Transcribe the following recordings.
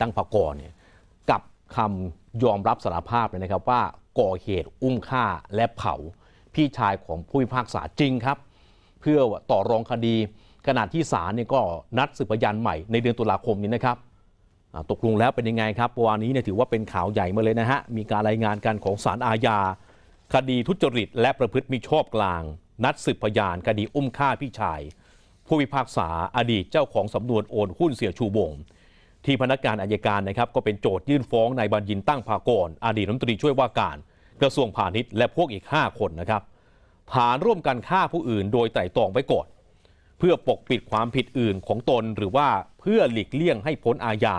ตั้งพกรเนี่ยกับคำยอมรับสารภาพเลยนะครับว่าก่อเหตุอุ้มฆ่าและเผาพี่ชายของผู้พิพากษาจริงครับ เพื่อต่อรองคดีขณะที่ศาลเนี่ยก็นัดสืบพยานใหม่ในเดือนตุลาคมนี้นะครับตกลงแล้วเป็นยังไงครับวันนี้เนี่ยถือว่าเป็นข่าวใหญ่มาเลยนะฮะ มีการรายงานกันของศาลอาญา คดีทุจริต และประพฤติมิชอบกลาง นัดสืบพยานคดีอุ้มฆ่าพี่ชาย ผู้พิพากษาอดีตเจ้าของสำนวนโอนหุ้นเสียชูวง ที่พนักงานอายการนะครับก็เป็นโจทยื่นฟ้องนายบัญญินตั้งภากรอดีตรัฐมนตรีช่วยว่าการกระทรวงพาณิชย์และพวกอีก 5 คนนะครับฐานร่วมกันฆ่าผู้อื่น โดยไตร่ตรองไว้ก่อนเพื่อปกปิดความผิดอื่นของตน หรือว่าเพื่อหลีกเลี่ยงให้พ้นอาญา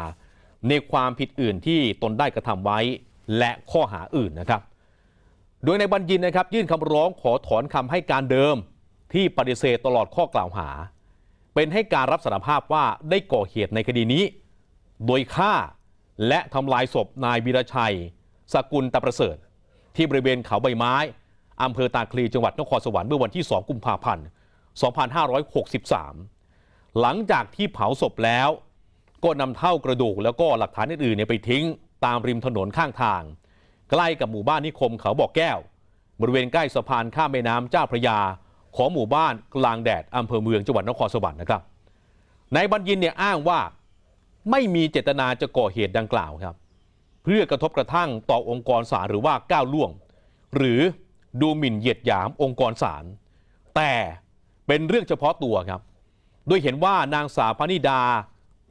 ในความผิดอื่นที่ตนได้กระทำไว้ และข้อหาอื่นนะครับ โดยในบัญญินนะครับ ยื่นคำร้องขอถอนคำให้การเดิมที่ปฏิเสธตลอดข้อกล่าวหา เป็นให้การรับสารภาพว่าได้ก่อเหตุในคดีนี้ โดยฆ่าและทำลายศพนายวีรชัย สกุลตะประเสริฐ ที่บริเวณเขาใบไม้อำเภอตาคลีจังหวัดนครสวรรค์เมื่อวันที่ 2 กุมภาพันธ์ 2563 หลังจากที่เผาศพแล้ว ก็นำเท่ากระดูกแล้วก็หลักฐานอื่นๆไปทิ้งตามริมถนนข้างทาง ใกล้กับหมู่บ้านนิคมเขาบอกแก้ว บริเวณใกล้สะพานข้ามแม่น้ำเจ้าพระยา ของหมู่บ้านกลางแดดอำเภอเมืองจังหวัดนครสวรรค์นะครับนายบัญญินเนี่ยอ้างว่า ไม่มีเจตนาจะก่อเหตุดังกล่าวครับ เพื่อกระทบกระทั่งต่อองค์กรศาลหรือว่าก้าวล่วง หรือดูหมิ่นเหยียดหยามองค์กรศาลแต่เป็นเรื่องเฉพาะตัวครับ โดยเห็นว่านางสาวพนิดา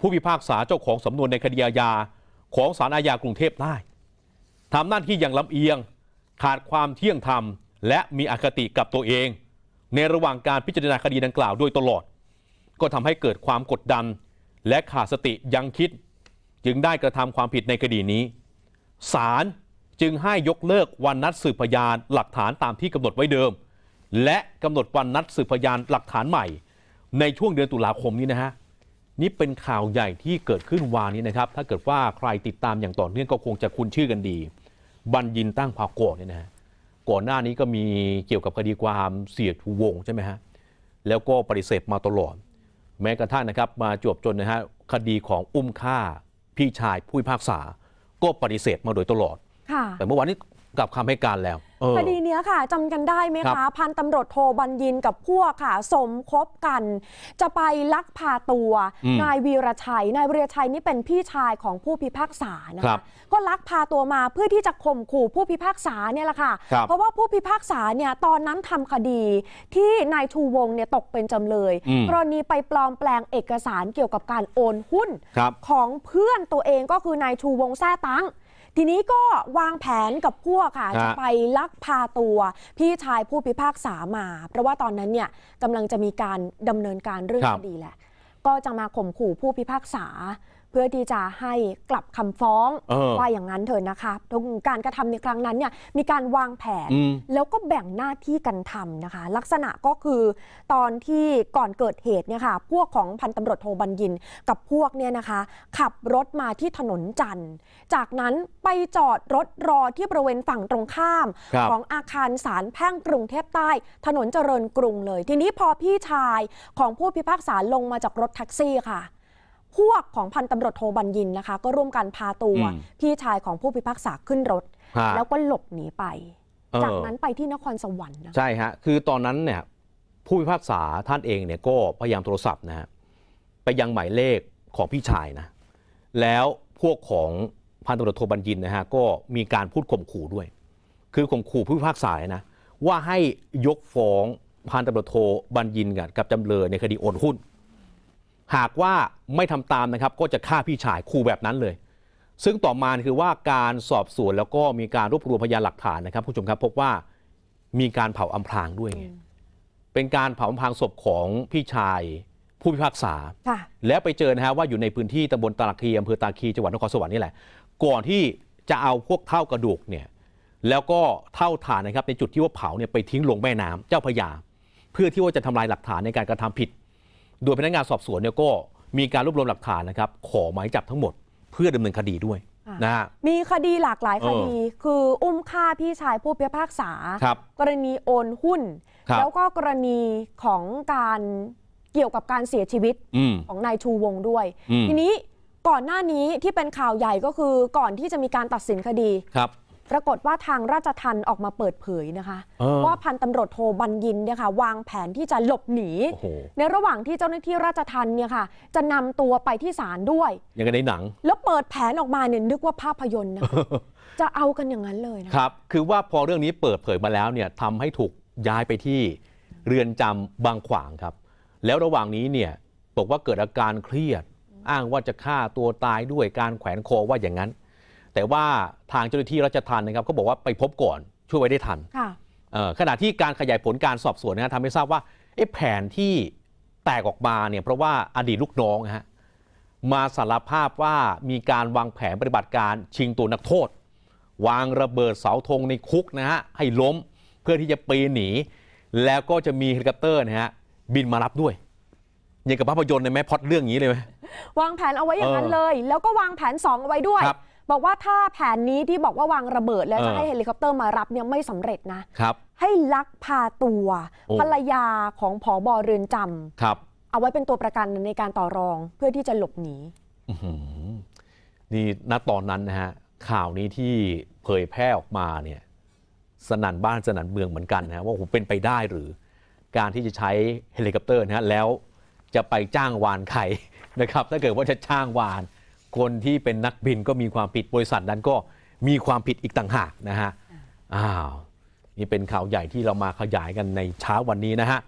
ผู้พิพากษาเจ้าของสำนวนในคดีอาญาของศาลอาญากรุงเทพใต้ทำหน้าที่อย่างลำเอียง ขาดความเที่ยงธรรม และมีอคติกับตัวเอง ในระหว่างการพิจารณาคดีดังกล่าวโดยตลอด ก็ทำให้เกิดความกดดัน และขาดสติยังคิดจึงได้กระทำความผิดในคดีนี้ศาลจึงให้ยกเลิกวันนัดสืบพยานหลักฐานตามที่กำหนดไว้เดิม และกำหนดวันนัดสืบพยานหลักฐานใหม่ ในช่วงเดือนตุลาคมนี้นะฮะนี่เป็นข่าวใหญ่ที่เกิดขึ้นวานนี้นะครับ ถ้าเกิดว่าใครติดตามอย่างต่อเนื่องก็คงจะคุ้นชื่อกันดี บัญญินตั้งพากรเนี่ยนะฮะก่อนหน้านี้ก็มีเกี่ยวกับคดีความเสียชูวงใช่ไหมฮะแล้วก็ปฏิเสธมาตลอด แม้กระทั่งนะครับมาจวบจนนะฮะคดีของอุ้มฆ่าพี่ชายผู้พิพากษา ก็ปฏิเสธมาโดยตลอดค่ะแต่เมื่อวานนี้ กลับคำให้การแล้วเออคดีเนี้ยค่ะจำกันได้ไหมครัคะบพันตำรวจโทบัญญินกับพวกค่ะ สมคบกัน จะไปลักพาตัวอืมนายวีรชัย นายวีรชัยนี่เป็นพี่ชายของผู้พิพากษานะครัคะบก็ลักพาตัวมาเพื่อที่จะข่มขู่ผู้พิพากษาเนี่ยแหละค่ะครับเพราะว่าผู้พิพากษาเนี่ยตอนนั้นทำคดีที่นายชูวงศ์เนี่ยตกเป็นจำเลยอืมกรณีไปปลอมแปลงเอกสารเกี่ยวกับการโอนหุ้นครับของเพื่อนตัวเองก็คือนายชูวงศ์แท้ตั้ง ทีนี้ก็วางแผนกับพวกค่ะฮะจะไปลักพาตัว พี่ชายผู้พิพากษามา เพราะว่าตอนนั้นเนี่ยกำลังจะมีการดำเนินการเรื่องครัคบดีแหละ ก็จะมาข่มขู่ผู้พิพากษาเพื่อที่จะให้กลับคำฟ้องเออว่าอย่างนั้นเถอะนะคะทุกการกระทำในครั้งนั้นเนี่ยมีการวางแผนอืมแล้วก็แบ่งหน้าที่กันทำนะคะ ลักษณะก็คือตอนที่ก่อนเกิดเหตุเนี่ยค่ะพวกของพันตำรวจโทบัญญิน กับพวกเนี่ยนะคะ ขับรถมาที่ถนนจันทร์ จากนั้นไปจอดรถรอที่บริเวณฝั่งตรงข้ามครับของอาคารศาลแพ่งกรุงเทพใต้ ถนนเจริญกรุงเลย ทีนี้พอพี่ชายของผู้พิพากษาลงมาจากรถแท็กซี่ค่ะ พวกของพันตำรวจโทบัญญินนะคะ ก็ร่วมกันพาตัวอืมพี่ชายของผู้พิพากษาขึ้นรถฮะแล้วก็หลบหนีไปเออจากนั้นไปที่นครสวรรค์นะใช่ฮะคือตอนนั้นเนี่ยผู้พิพากษาท่านเองเนี่ยก็พยายามโทรศัพท์นะฮะไปยังหมายเลขของพี่ชายนะ แล้วพวกของพันตำรวจโทบัญญินนะฮะก็มีการพูดข่มขู่ด้วย คือข่มขู่ผู้พิพากษานะว่าให้ยกฟ้องพันตำรวจโทบัญญินกับกับจำเลยในคดีโอนหุ้น หากว่าไม่ทำตามนะครับก็จะฆ่าพี่ชายขู่แบบนั้นเลย ซึ่งต่อมาคือว่าการสอบสวนแล้วก็มีการรวบรวมพยานหลักฐานนะครับผู้ชมครับพบว่ามีการเผาอำพรางด้วยไงเป็นการเผาอำพรางศพของพี่ชายผู้พิพากษาค่ะแล้วไปเจอนะฮะว่าอยู่ในพื้นที่ตำบลตาคีอำเภอตาคีจังหวัดนครสวรรค์นี่แหละ ก่อนที่จะเอาพวกเท่ากระดูกเนี่ยแล้วก็เท่าฐานนะครับในจุดที่ว่าเผาเนี่ยไปทิ้งลงแม่น้ำเจ้าพระยา เพื่อที่ว่าจะทำลายหลักฐานในการกระทำผิด โดยพนักงานสอบสวนเนี่ยก็มีการรวบรวมหลักฐานนะครับ ขอหมายจับทั้งหมด เพื่อดำเนินคดีด้วยอะนะฮะ มีคดีหลากหลายเอคอดี คืออุ้มฆ่าพี่ชายผู้พิพากษา ครับกรณีโอนหุ้น ครับ แล้วก็กรณีของการเกี่ยวกับการเสียชีวิตอืม ของนายชูวงศ์ด้วย อืม ทีนี้ก่อนหน้านี้ที่เป็นข่าวใหญ่ก็คือก่อนที่จะมีการตัดสินคดี ครับ ปรากฏว่าทางราชทันออกมาเปิดเผยนะคะ เออ ว่าพันตำรวจโทบัญญินเนี่ยค่ะวางแผนที่จะหลบหนี โอ้โหในระหว่างที่เจ้าหน้าที่ราชทันเนี่ยค่ะ จะนำตัวไปที่ศาลด้วย อย่างในหนัง แล้วเปิดแผนออกมาเนี่ยนึกว่าภาพยนตร์นะคะ จะเอากันอย่างนั้นเลยนะ ครับ คือว่าพอเรื่องนี้เปิดเผยมาแล้วเนี่ยทำให้ถูกย้ายไปที่เรือนจำบางขวางครับ แล้วระหว่างนี้เนี่ยบอกว่าเกิดอาการเครียด อ้างว่าจะฆ่าตัวตายด้วยการแขวนคอว่าอย่างนั้น แต่ว่าทางเจ้าหน้าที่รัชทันนะครับก็บอกว่าไปพบก่อนช่วยไว้ได้ทันค่ะเอ่อขณะที่การขยายผลการสอบสวนนะทำให้ทราบว่าไอ้แผนที่แตกออกมาเนี่ยเพราะว่าอดีตลูกน้องนะฮะมาสารภาพว่ามีการวางแผนปฏิบัติการชิงตัวนักโทษ วางระเบิดเสาธงในคุกนะฮะให้ล้มเพื่อที่จะปีนหนี แล้วก็จะมีเฮลิคอปเตอร์นะฮะบินมารับด้วยอย่างกับภาพยนตร์เลยไหมพล็อดเรื่องอย่างนี้เลยไหมวางแผนเอาไว้อย่างนั้นเออเลย แล้วก็วางแผนสองเอาไว้ด้วยครั บบอกว่าถ้าแผนนี้ที่บอกว่าวางระเบิดแล้วเออจะให้เฮลิคอปเตอร์มารับเนี่ยไม่สำเร็จนะครับให้ลักพาตัวโอ้ภรรยาของผอบอเรือนจำครับ เอาไว้เป็นตัวประกันในการต่อรองเพื่อที่จะหลบหนีอื้อหือนี่ณตอนนั้นนะฮะข่าวนี้ที่เผยแพร่ออกมาเนี่ยสนั่นบ้านสนั่นเมืองเหมือนกันนะฮะว่าโอ้โหเป็นไปได้หรือ การที่จะใช้เฮลิคอปเตอร์นะฮะแล้วจะไปจ้างวานใครนะครับ ถ้าเกิดว่าจะจ้างวาน คนที่เป็นนักบินก็มีความผิดบริษัทนั้นก็มีความผิดอีกต่างหากนะฮะอ้าวนี่เป็นข่าวใหญ่ที่เรามาขยายกันในเช้าวันนี้นะฮะ